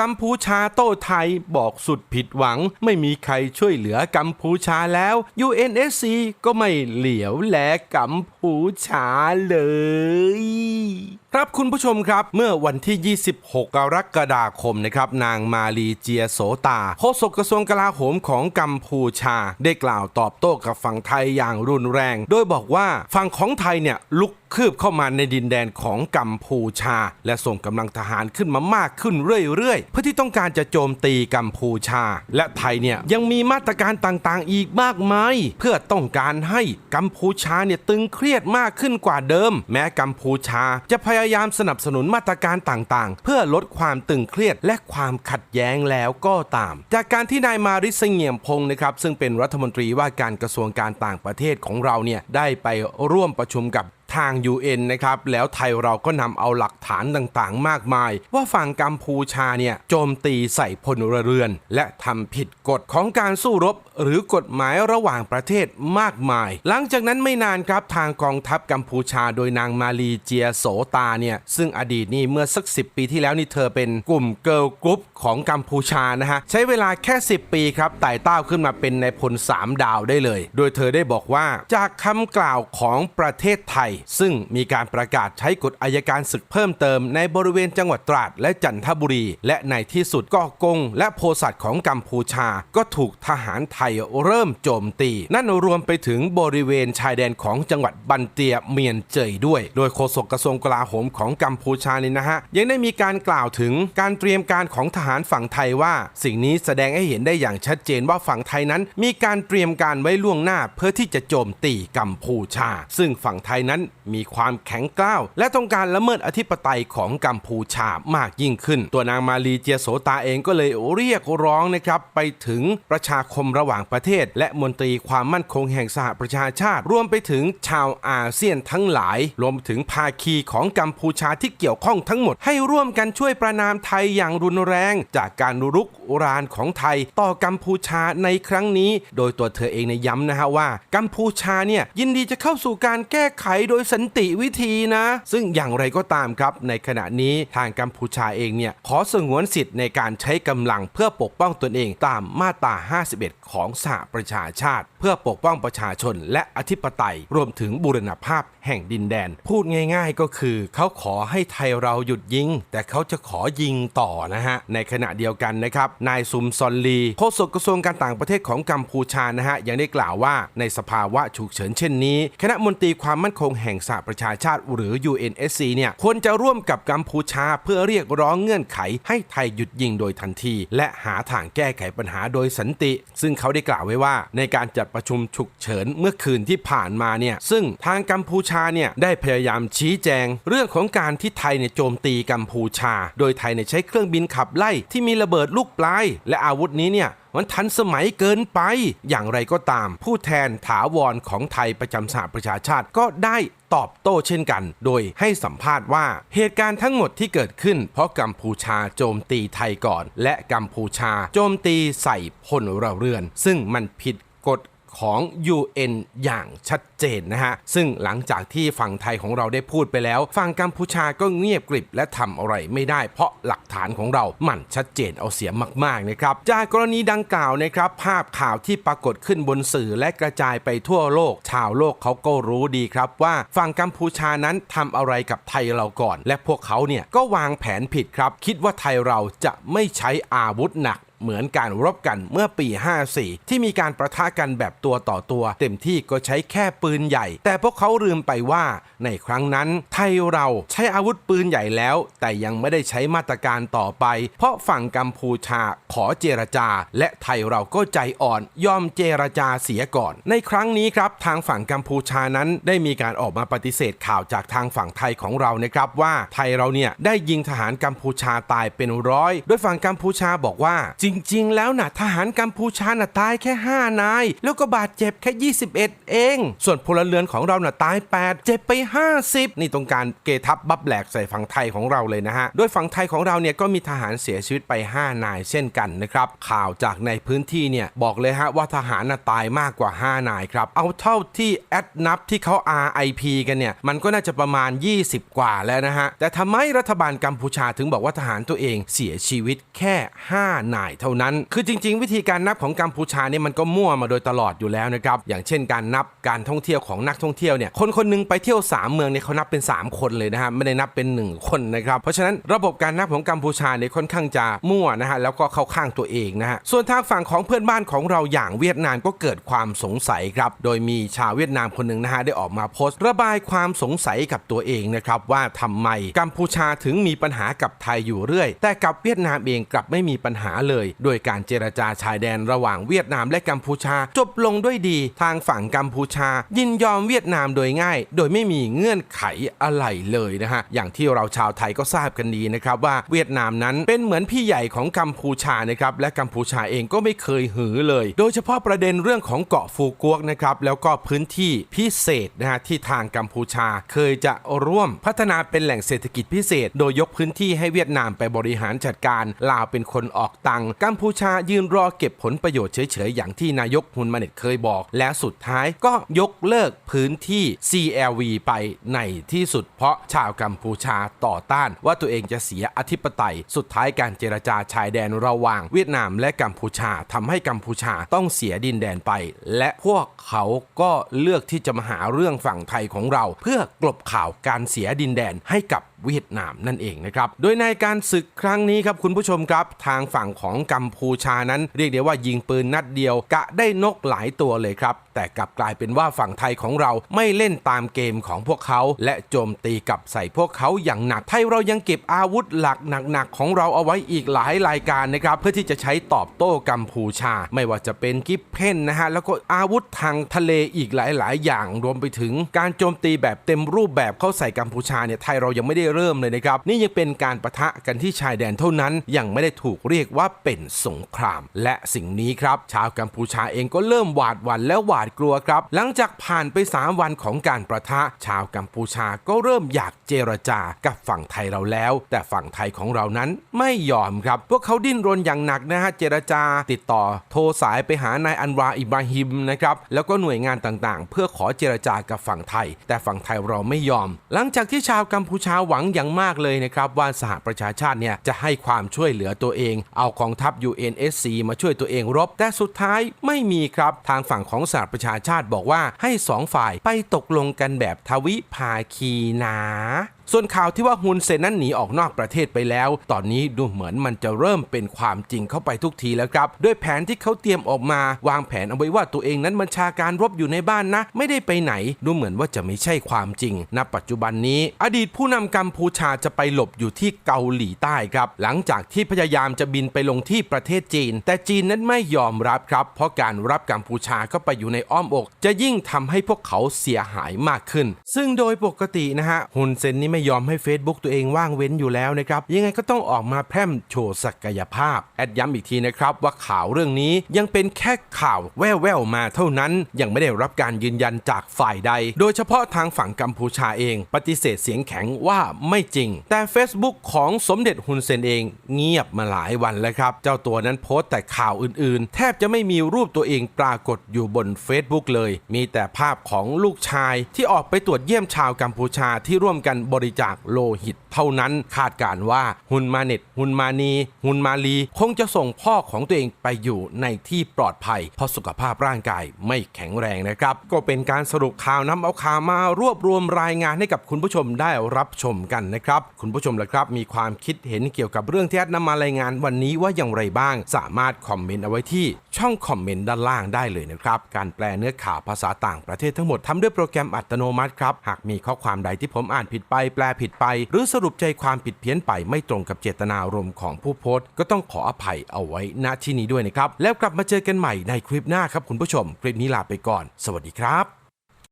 กัมพูชาโต้ไทยบอกสุดผิดหวัง ไม่มีใครช่วยเหลือกัมพูชาแล้ว UNSC ก็ไม่เหลียวแลกัมพูชาเลย ครับคุณผู้ชมครับ เมื่อวันที่ 26 กรกฎาคมนะครับนางมาลีเจียโสตาโฆษกกระทรวงกลาโหมของกัมพูชา ได้กล่าวตอบโต้กับฝั่งไทยอย่างรุนแรง โดยบอกว่าฝั่งของไทยเนี่ยลุกคืบเข้ามาในดินแดนของกัมพูชา และส่งกำลังทหารขึ้นมามากขึ้นเรื่อยๆ เพื่อที่ต้องการจะโจมตีกัมพูชา และไทยเนี่ยยังมีมาตรการต่างๆ อีกมากมาย เพื่อต้องการให้กัมพูชาเนี่ยตึงเครียดมากขึ้นกว่าเดิม แม้กัมพูชาจะพยายามสนับสนุนมาตรการต่างๆ เพื่อลดความตึงเครียดและความขัดแย้งแล้วก็ตาม จากการที่นายมาริสเงียมพงศ์นะครับซึ่งเป็นรัฐมนตรีว่าการกระทรวงการต่างประเทศของเราเนี่ยได้ไปร่วมประชุมกับ ทาง UN นะครับแล้วไทยเราก็นำเอาหลักฐานต่างๆ มากมาย ว่าฝั่งกัมพูชาเนี่ยโจมตีใส่พลเรือน และทำผิดกฎของการสู้รบ หรือกฎหมายระหว่างประเทศมากมาย หลังจากนั้นไม่นานครับทางกองทัพกัมพูชาโดยนางมาลีเจียโสตาเนี่ยซึ่งอดีตนี่เมื่อสัก 10 ปีที่แล้วนี่เธอเป็นกลุ่มเกิร์ลกรุ๊ปของกัมพูชานะฮะใช้เวลาแค่ 10 ปีครับไต่เต้าขึ้นมาเป็นในพล3ดาวได้เลย โดยเธอได้บอกว่าจากคำกล่าวของประเทศไทยซึ่งมีการประกาศใช้กฎอายการศึกเพิ่มเติมในบริเวณจังหวัดตราดและจันทบุรี และในที่สุดก็กง และโพสัตของกัมพูชาก็ถูกทหารไทยเริ่มโจมตี นั่นรวมไปถึงบริเวณชายแดนของจังหวัดบันเตียเมียนเจยด้วย โดยโฆษกกระทรวงกลาโหมของกัมพูชานี่นะฮะ ยังได้มีการกล่าวถึงการเตรียมการของทหารฝั่งไทยว่า สิ่งนี้แสดงให้เห็นได้อย่างชัดเจนว่าฝั่งไทยนั้น มีการเตรียมการไว้ล่วงหน้าเพื่อที่จะโจมตีกัมพูชา ซึ่งฝั่งไทยนั้นมีความแข็งกร้าว และต้องการละเมิดอธิปไตยของกัมพูชามากยิ่งขึ้น ตัวนางมาลีเจียโสตาเองก็เลยเรียกร้องนะครับไปถึงประชาคมระหว่างประเทศ และมนตรีความมั่นคงแห่งสหประชาชาติ รวมไปถึงชาวอาเซียนทั้งหลาย รวมถึงภาคีของกัมพูชาที่เกี่ยวข้องทั้งหมด ให้ร่วมกันช่วยประนามไทยอย่างรุนแรง จากการรุกรานของไทยต่อกัมพูชาในครั้งนี้ โดยตัวเธอเองในยย้ำนะฮะว่า กัมพูชาเนี่ยยินดีจะเข้าสู่การแก้ไขโดยสันติวิธีนะ ซึ่งอย่างไรก็ตามครับ ในขณะนี้ทางกัมพูชาเองเนี่ยขอสงวนสิทธิ์ในการใช้กำลังเพื่อปกป้องตนเองตามมาตรา 51 ของสหประชาชาติ พื่อปกป้องประชาชนและอธิปไตย รวมถึงบูรณภาพแห่งดินแดน พูดง่าย ๆ ก็คือ เขาขอให้ไทยเราหยุดยิง แต่เขาจะขอยิงต่อนะฮะ ในขณะเดียวกันนะครับ นายซุมซอนลีโฆษกกระทรวงการต่างประเทศของกัมพูชานะฮะ ยังได้กล่าวว่าในสภาวะฉุกเฉินเช่นนี้ คณะมนตรีความมั่นคงแห่งสหประชาชาติหรือ UNSC เนี่ยควรจะร่วมกับกัมพูชาเพื่อเรียกร้องเงื่อนไข ให้ไทยหยุดยิงโดยทันที และหาทางแก้ไขปัญหาโดยสันติ ซึ่งเขาได้กล่าวไว้ว่าในการจัดประชุมฉุกเฉินเมื่อคืนที่ผ่านมาเนี่ยซึ่งทางกัมพูชาเนี่ยได้พยายามชี้แจง เรื่องของการที่ไทยเนี่ยโจมตีกัมพูชา โดยไทยเนี่ยใช้เครื่องบินขับไล่ที่มีระเบิดลูกปลาย และอาวุธนี้เนี่ยมันทันสมัยเกินไป อย่างไรก็ตาม ผู้แทนถาวรของไทยประจำสหประชาชาติก็ได้ตอบโต้เช่นกัน โดยให้สัมภาษณ์ว่าเหตุการณ์ทั้งหมดที่เกิดขึ้น เพราะกัมพูชาโจมตีไทยก่อน และกัมพูชาโจมตีใส่พลเรือน ซึ่งมันผิดกฎ ของ UN อย่างชัดเจนนะฮะ ซึ่งหลังจากที่ฝั่งไทยของเราได้พูดไปแล้ว ฝั่งกัมพูชาก็เงียบกริบและทำอะไรไม่ได้ เพราะหลักฐานของเรามันชัดเจนเอาเสียมากๆนะครับจากกรณีดังกล่าวนะครับภาพข่าวที่ปรากฏขึ้นบนสื่อและกระจายไปทั่วโลก ชาวโลกเขาก็รู้ดีครับว่าฝั่งกัมพูชานั้นทำอะไรกับไทยเราก่อน และพวกเขาเนี่ยก็วางแผนผิดครับ คิดว่าไทยเราจะไม่ใช้อาวุธหนัก เหมือนการรบกันเมื่อปี 54 ที่มีการประทะกันแบบตัวต่อตัว เต็มที่ก็ใช้แค่ปืนใหญ่ แต่พวกเขาลืมไปว่าในครั้งนั้น ไทยเราใช้อาวุธปืนใหญ่แล้ว แต่ยังไม่ได้ใช้มาตรการต่อไป เพราะฝั่งกัมพูชาขอเจรจา และไทยเราก็ใจอ่อน ยอมเจรจาเสียก่อน ในครั้งนี้ครับทางฝั่งกัมพูชานั้นได้มีการออกมาปฏิเสธข่าวจากทางฝั่งไทยของเรานะครับว่าไทยเราเนี่ยได้ยิงทหารกัมพูชาตายเป็นร้อย โดยฝั่งกัมพูชาบอกว่าจจริง ๆ แล้วนะทหารกัมพูชาน่ะตายแค่ 5 นาย แล้วก็บาดเจ็บแค่ 21 เอง ส่วนวนพลเรือนของเราน่ะตาย 8 เจ็บไป 50 นี่ตรงการเกทับบับแหลกใส่ฝั่งไทยของเราเลยนะฮะ โดยฝั่งไทยของเราเนี่ยก็มีทหารเสียชีวิตไป 5 นายเช่นกันนะครับ ข่าวจากในพื้นที่เนี่ยบอกเลยฮะว่าทหารน่ะตายมากกว่า 5 นายครับ เอาเท่าที่แอดนับที่เขา RIP กันเนี่ยมันก็น่าจะประมาณ 20 กว่าแล้วนะฮะ แต่ทำไมรัฐบาลกัมพูชาถึงบอกว่าทหารตัวเองเสียชีวิตแค่ 5 นายเท่านั้น คือจริง ๆ วิธีการนับของกัมพูชาเนี่ยมันก็มั่วมาโดยตลอดอยู่แล้วนะครับอย่างเช่นการนับการท่องเที่ยวของนักท่องเที่ยวเนี่ยคนคนหนึงไปเที่ยว 3 เมืองเนี่ยเขานับเป็น 3 คนเลยนะฮะไม่ได้นับเป็น 1 คนนะครับเพราะฉะนั้นระบบการนับของกัมพูชาเนี่ยค่อนข้างจะมั่วนะฮะแล้วก็เข้าข้างตัวเองนะฮะส่วนทางฝั่งของเพื่อนบ้านของเราอย่างเวียดนามก็เกิดความสงสัยครับโดยมีชาวเวียดนามคนหนึ่งนะฮะได้ออกมาโพสต์ ระบายความสงสัยกับตัวเองนะครับว่าทำไมกัมพูชาถึงมีปัญหากับไทยอยู่เรื่อย แต่กับเวียดนามเองกลับไม่มีปัญหาเลยโดยการเจรจาชายแดนระหว่างเวียดนามและกัมพูชา จบลงด้วยดี ทางฝั่งกัมพูชา ยินยอมเวียดนามโดยง่าย โดยไม่มีเงื่อนไขอะไรเลยนะฮะ อย่างที่เราชาวไทยก็ทราบกันดีนะครับว่าเวียดนามนั้นเป็นเหมือนพี่ใหญ่ของกัมพูชานะครับและกัมพูชาเองก็ไม่เคยหือเลย โดยเฉพาะประเด็นเรื่องของเกาะฟูกวกนะครับแล้วก็พื้นที่พิเศษนะฮะที่ทางกัมพูชาเคยจะร่วมพัฒนาเป็นแหล่งเศรษฐกิจพิเศษ โดยยกพื้นที่ให้เวียดนามไปบริหารจัดการลาวเป็นคนออกตังกัมพูชายืนรอเก็บผลประโยชน์เฉยๆ อย่างที่นายกฮุนมาเน็ตเคยบอก และสุดท้ายก็ยกเลิกพื้นที่ CLV ไปในที่สุดเพราะชาวกัมพูชาต่อต้าน ว่าตัวเองจะเสียอธิปไตย สุดท้ายการเจรจาชายแดนระหว่าง เวียดนามและกัมพูชาทำให้กัมพูชาต้องเสียดินแดนไป และพวกเขาก็เลือกที่จะมาหาเรื่องฝั่งไทยของเรา เพื่อกลบข่าวการเสียดินแดนให้กับ เวียดนามนั่นเองนะครับ โดยในการศึกครั้งนี้ครับคุณผู้ชมครับทางฝั่งของกัมพูชานั้น เรียกได้ว่ายิงปืนนัดเดียวกะได้นกหลายตัวเลยครับ แต่กลับกลายเป็นว่าฝั่งไทยของเราไม่เล่นตามเกมของพวกเขา และโจมตีกลับใส่พวกเขาอย่างหนักไทยเรายังเก็บอาวุธหลักหนักๆของเราเอาไว้อีกหลายรายการนะครับเพื่อที่จะใช้ตอบโต้กัมพูชา ไม่ว่าจะเป็นกิฟเพนนะฮะแล้วก็อาวุธทางทะเลอีกหลายๆ อย่างรวมไปถึงการโจมตีแบบเต็มรูปแบบเข้าใส่กัมพูชาเนี่ยไทยเรายังไม่ได้เริ่มเลยนะครับ นี่ยังเป็นการประทะกันที่ชายแดนเท่านั้น ยังไม่ได้ถูกเรียกว่าเป็นสงคราม และสิ่งนี้ครับ ชาวกัมพูชาเองก็เริ่มหวาดหวั่นและหวาดกลัวครับ หลังจากผ่านไป 3 วันของการประทะ ชาวกัมพูชาก็เริ่มอยากเจรจากับฝั่งไทยเราแล้ว แต่ฝั่งไทยของเรานั้นไม่ยอมครับ พวกเขาดิ้นรนอย่างหนักนะฮะเจรจาติดต่อโทรสายไปหานายอันวาอิบราฮิมนะครับแล้วก็หน่วยงานต่างๆ เพื่อขอเจรจากับฝั่งไทย แต่ฝั่งไทยเราไม่ยอม หลังจากที่ชาวกัมพูชาหวังอย่างมากเลยนะครับว่าสหประชาชาติเนี่ยจะให้ความช่วยเหลือตัวเอง เอากองทัพ UNSC มาช่วยตัวเองรบ แต่สุดท้ายไม่มีครับ ทางฝั่งของสหประชาชาติบอกว่าให้สองฝ่ายไปตกลงกันแบบทวิภาคีนะส่วนข่าวที่ว่าฮุนเซนนั้นหนีออกนอกประเทศไปแล้ว ตอนนี้ดูเหมือนมันจะเริ่มเป็นความจริงเข้าไปทุกทีแล้วครับ ด้วยแผนที่เขาเตรียมออกมา วางแผนเอาไว้ว่าตัวเองนั้นบัญชาการรบอยู่ในบ้านนะ ไม่ได้ไปไหน ดูเหมือนว่าจะไม่ใช่ความจริง ณ ปัจจุบันนี้ อดีตผู้นำกัมพูชาจะไปหลบอยู่ที่เกาหลีใต้ครับ หลังจากที่พยายามจะบินไปลงที่ประเทศจีน แต่จีนนั้นไม่ยอมรับครับ เพราะการรับกัมพูชาเข้าไปอยู่ในอ้อมอก จะยิ่งทำให้พวกเขาเสียหายมากขึ้น ซึ่งโดยปกตินะฮะฮุนเซนนี่ไม่ยอมให้ Facebook ตัวเองว่างเว้นอยู่แล้วนะครับ ยังไงก็ต้องออกมาแพร่มโชว์ศักยภาพ แอดย้ำอีกทีนะครับว่าข่าวเรื่องนี้ยังเป็นแค่ข่าวแว่วๆมาเท่านั้น ยังไม่ได้รับการยืนยันจากฝ่ายใด โดยเฉพาะทางฝั่งกัมพูชาเอง ปฏิเสธเสียงแข็งว่าไม่จริง แต่ Facebook ของสมเด็จฮุนเซนเองเงียบมาหลายวันแล้วครับ เจ้าตัวนั้นโพสต์แต่ข่าวอื่นๆ แทบจะไม่มีรูปตัวเองปรากฏอยู่บน Facebook เลย มีแต่ภาพของลูกชายที่ออกไปตรวจเยี่ยมชาวกัมพูชาที่ร่วมกันบริจาคโลหิต เท่านั้นคาดการณ์ว่าฮุนมาเน็ตฮุนมานีฮุนมาลี คงจะส่งพ่อของตัวเองไปอยู่ในที่ปลอดภัย เพราะสุขภาพร่างกายไม่แข็งแรงนะครับ ก็เป็นการสรุปข่าวนำเอาข่าวมารวบรวมรายงานให้กับคุณผู้ชมได้รับชมกันนะครับ คุณผู้ชมละครับ มีความคิดเห็นเกี่ยวกับเรื่องที่แอดนำมารายงานวันนี้ว่าอย่างไรบ้าง สามารถคอมเมนต์เอาไว้ที่ช่องคอมเมนต์ด้านล่างได้เลยนะครับ การแปลเนื้อข่าวภาษาต่างประเทศทั้งหมดทำด้วยโปรแกรมอัตโนมัติครับ หากมีข้อความใดที่ผมอ่านผิดไปแปลผิดไป หรือสรุปใจความผิดเพี้ยนไปไม่ตรงกับเจตนารมณ์ของผู้โพสต์ ก็ต้องขออภัยเอาไว้ณที่นี้ด้วยนะครับ แล้วกลับมาเจอกันใหม่ในคลิปหน้าครับคุณผู้ชม คลิปนี้ลาไปก่อน สวัสดีครับ